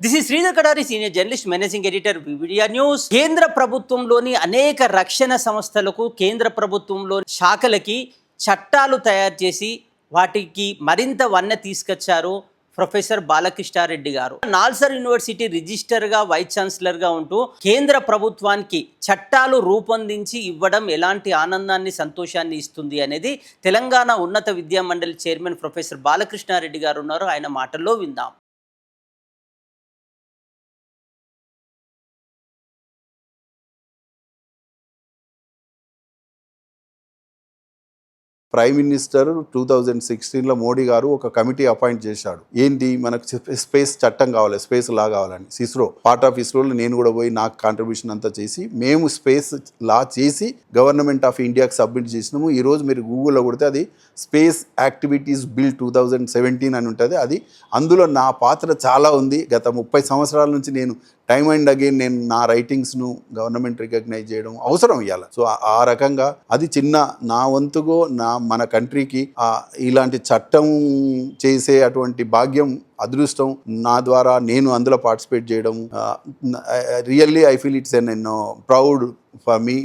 This is Sridhar Kadari senior journalist managing editor media news కేంద్ర ప్రభుత్వంలోని అనేక రక్షణ సంస్థలకు కేంద్ర ప్రభుత్వంలోని శాఖలకి చట్టాలు తయారు చేసి వాటికి మరింత వన్నె తీసుకొచ్చారు ప్రొఫెసర్ బాలకృష్ణారెడ్డి గారు. నాల్సర్ యూనివర్సిటీ రిజిస్టర్గా వైస్ ఛాన్సలర్గా ఉంటూ కేంద్ర ప్రభుత్వానికి చట్టాలు రూపొందించి ఇవ్వడం ఎలాంటి ఆనందాన్ని సంతోషాన్ని ఇస్తుంది అనేది తెలంగాణ ఉన్నత విద్యా మండలి చైర్మన్ ప్రొఫెసర్ బాలకృష్ణారెడ్డి గారు ఉన్నారు. ఆయన మాటల్లో విందాం. ప్రైమ్ మినిస్టర్ టూ థౌజండ్ సిక్స్టీన్లో మోడీ గారు ఒక కమిటీ అపాయింట్ చేశాడు. ఏంటి? మనకు స్పేస్ చట్టం కావాలి స్పేస్ లా కావాలని. ఇస్రో పార్ట్ ఆఫ్ ఇస్రోలో నేను కూడా పోయి నాకు కాంట్రిబ్యూషన్ అంతా చేసి మేము స్పేస్ లా చేసి గవర్నమెంట్ ఆఫ్ ఇండియాకి సబ్మిట్ చేసినాము. ఈరోజు మీరు గూగుల్లో కొడితే అది space activities bill two thousand seventeen అని ఉంటుంది. అది అందులో నా పాత్ర చాలా ఉంది. గత ముప్పై సంవత్సరాల నుంచి నేను టైమ్ అండ్ అగైన్ నేను నా రైటింగ్స్ను గవర్నమెంట్ రికగ్నైజ్ చేయడం అవసరం ఇవ్వాలి సో ఆ- రకంగా అది చిన్న నా వంతుగో నా మన కంట్రీకి ఇలాంటి చట్టం చేసే అటువంటి భాగ్యం అదృష్టం నా ద్వారా నేను అందులో పార్టిసిపేట్ చేయడం రియల్లీ ఐ ఫీల్ ఇట్స్ ఎన్ ఎన్నో ప్రౌడ్ ఫర్ మీ